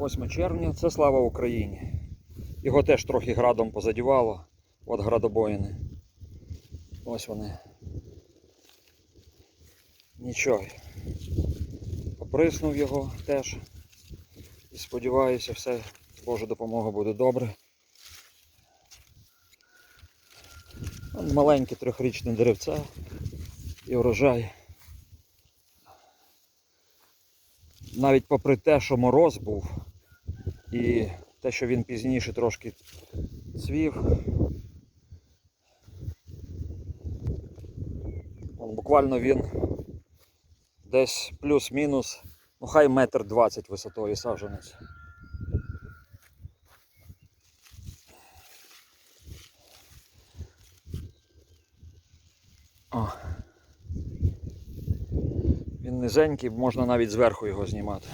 8 червня, це слава Україні. Його теж трохи градом позадівало. От градобоїни. Ось вони. Нічого. Оприснув його теж. І сподіваюся, все з Божою допомогою буде добре. Маленьке трьохрічне деревце і врожай. Навіть попри те, що мороз був, і те, що він пізніше трошки цвів. Буквально він десь плюс-мінус, ну хай метр двадцять висотою саджанець. О. Він низенький, можна навіть зверху його знімати.